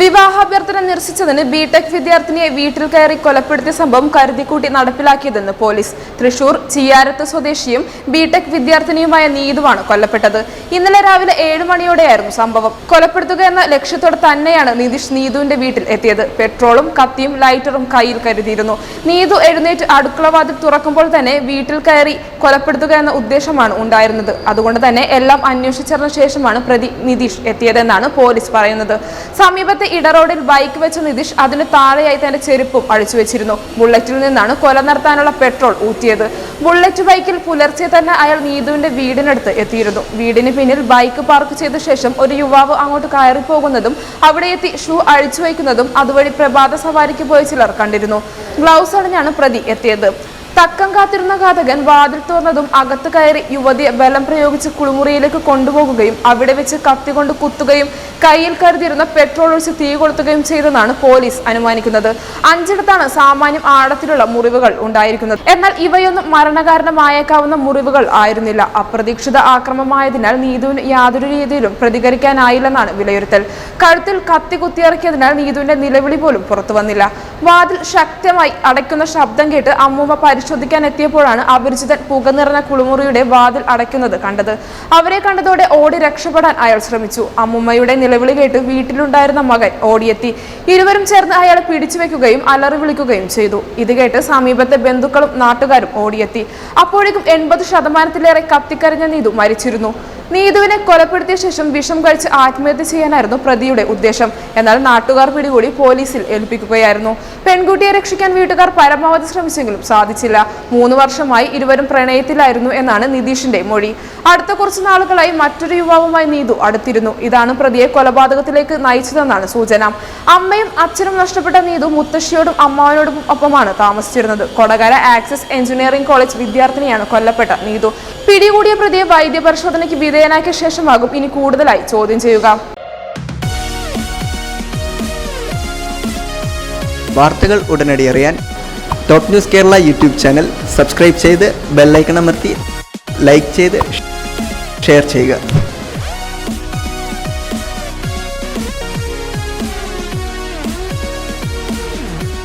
വിവാഹാഭ്യർത്ഥന നിരസിച്ചതിന് BTech വിദ്യാർത്ഥിനിയെ വീട്ടിൽ കയറി കൊലപ്പെടുത്തിയ സംഭവം കരുതിക്കൂട്ടി നടപ്പിലാക്കിയതെന്ന് പോലീസ്. തൃശൂർ ചിയാരത്ത് സ്വദേശിയും ബിടെക് വിദ്യാർത്ഥിനിയുമായ നീതുവാണ് കൊല്ലപ്പെട്ടത്. ഇന്നലെ രാവിലെ ഏഴ് മണിയോടെയായിരുന്നു സംഭവം. കൊലപ്പെടുത്തുക എന്ന ലക്ഷ്യത്തോടെ തന്നെയാണ് നിതീഷ് നീതുവിന്റെ വീട്ടിൽ എത്തിയത്. പെട്രോളും കത്തിയും ലൈറ്ററും കയ്യിൽ കരുതിയിരുന്നു. നീതു എഴുന്നേറ്റ് അടുക്കളവാതിൽ തുറക്കുമ്പോൾ തന്നെ വീട്ടിൽ കയറി കൊലപ്പെടുത്തുക എന്ന ഉദ്ദേശമാണ് ഉണ്ടായിരുന്നത്. അതുകൊണ്ട് തന്നെ എല്ലാം അന്വേഷിച്ചറിഞ്ഞ ശേഷമാണ് പ്രതി നിതീഷ് എത്തിയതെന്നാണ് പോലീസ് പറയുന്നത്. സമീപത്തെ ഇടറോഡിൽ ബൈക്ക് വെച്ച നിതീഷ് അതിന് താഴെയായി തന്റെ ചെരുപ്പും അഴിച്ചു വെച്ചിരുന്നു. ബുള്ളറ്റിൽ നിന്നാണ് കൊല നടത്താനുള്ള പെട്രോൾ ഊറ്റിയത്. ബുള്ളറ്റ് ബൈക്കിൽ പുലർച്ചെ തന്നെ അയാൾ നീതുവിന്റെ വീടിനടുത്ത് എത്തിയിരുന്നു. വീടിന് പിന്നിൽ ബൈക്ക് പാർക്ക് ചെയ്ത ശേഷം ഒരു യുവാവ് അങ്ങോട്ട് കയറി പോകുന്നതും അവിടെ എത്തി ഷൂ അഴിച്ചു വയ്ക്കുന്നതും അതുവഴി പ്രഭാത സവാരിക്ക് പോയ ചിലർ കണ്ടിരുന്നു. ഗ്ലൗസ് അണിഞ്ഞാണ് പ്രതി എത്തിയത്. തക്കം കാത്തിരുന്ന ഘാതകൻ വാതിൽ തുറന്നതും അകത്ത് കയറി യുവതിയെ ബലം പ്രയോഗിച്ച് കുളിമുറിയിലേക്ക് കൊണ്ടുപോകുകയും അവിടെ വെച്ച് കത്തികൊണ്ട് കുത്തുകയും കയ്യിൽ കരുതിയിരുന്ന പെട്രോൾ ഒഴിച്ച് തീ കൊളുത്തുകയും ചെയ്തെന്നാണ് പോലീസ് അനുമാനിക്കുന്നത്. അഞ്ചിടത്താണ് സാമാന്യം ആഴത്തിലുള്ള മുറിവുകൾ ഉണ്ടായിരിക്കുന്നത്. എന്നാൽ ഇവയൊന്നും മരണകാരണമായേക്കാവുന്ന മുറിവുകൾ ആയിരുന്നില്ല. അപ്രതീക്ഷിത ആക്രമമായതിനാൽ നീതുവിന് യാതൊരു രീതിയിലും പ്രതികരിക്കാനായില്ലെന്നാണ് വിലയിരുത്തൽ. കഴുത്തിൽ കത്തി കുത്തിയിറക്കിയതിനാൽ നീതുവിന്റെ നിലവിളി പോലും പുറത്തു വന്നില്ല. വാതിൽ ശക്തമായി അടയ്ക്കുന്ന ശബ്ദം കേട്ട് അമ്മൂമ്മ പരിശോധിക്കാൻ എത്തിയപ്പോഴാണ് അപരിചിതൻ പുക നിറഞ്ഞ കുളിമുറിയുടെ വാതിൽ അടയ്ക്കുന്നത് കണ്ടത്. അവരെ കണ്ടതോടെ ഓടി രക്ഷപ്പെടാൻ അയാൾ ശ്രമിച്ചു. അമ്മുമ്മയുടെ നിലവിളി കേട്ട് വീട്ടിലുണ്ടായിരുന്ന മകൻ ഓടിയെത്തി. ഇരുവരും ചേർന്ന് അയാളെ പിടിച്ചു വെക്കുകയും അലറി വിളിക്കുകയും ചെയ്തു. ഇത് കേട്ട് സമീപത്തെ ബന്ധുക്കളും നാട്ടുകാരും ഓടിയെത്തി. അപ്പോഴേക്കും എൺപത് ശതമാനത്തിലേറെ കത്തിക്കരഞ്ഞ നീതു മരിച്ചിരുന്നു. നീതുവിനെ കൊലപ്പെടുത്തിയ ശേഷം വിഷം കഴിച്ച് ആത്മഹത്യ ചെയ്യാനായിരുന്നു പ്രതിയുടെ ഉദ്ദേശം. എന്നാൽ നാട്ടുകാർ പിടികൂടി പോലീസിൽ ഏൽപ്പിക്കുകയായിരുന്നു. പെൺകുട്ടിയെ രക്ഷിക്കാൻ വീട്ടുകാർ പരമാവധി ശ്രമിച്ചെങ്കിലും സാധിച്ചില്ല. മൂന്ന് വർഷമായി ഇരുവരും പ്രണയത്തിലായിരുന്നു എന്നാണ് നിതീഷിന്റെ മൊഴി. അടുത്ത കുറച്ച് നാളുകളായി മറ്റൊരു യുവാവുമായി നീതു അടുത്തിരുന്നു. ഇതാണ് പ്രതിയെ കൊലപാതകത്തിലേക്ക് നയിച്ചതെന്നാണ് സൂചന. അമ്മയും അച്ഛനും നഷ്ടപ്പെട്ട നീതു മുത്തശ്ശിയോടും അമ്മാവനോടും ഒപ്പമാണ് താമസിച്ചിരുന്നത്. കൊടകര ആക്സസ് എഞ്ചിനീയറിംഗ് കോളേജ് വിദ്യാർത്ഥിനിയാണ് കൊല്ലപ്പെട്ട നീതു. പിടികൂടിയ പ്രതിയെ വൈദ്യപരിശോധനയ്ക്ക് വിധേയനാക്കിയ ശേഷമാകും ഇനി കൂടുതലായി ചോദ്യം ചെയ്യുക. വാർത്തകൾ ഉടനടി അറിയാൻ top news Kerala YouTube channel subscribe ചെയ്ത് ബെല്ലൈക്കൺ അമർത്തി ലൈക്ക് ചെയ്ത് ഷെയർ ചെയ്യുക.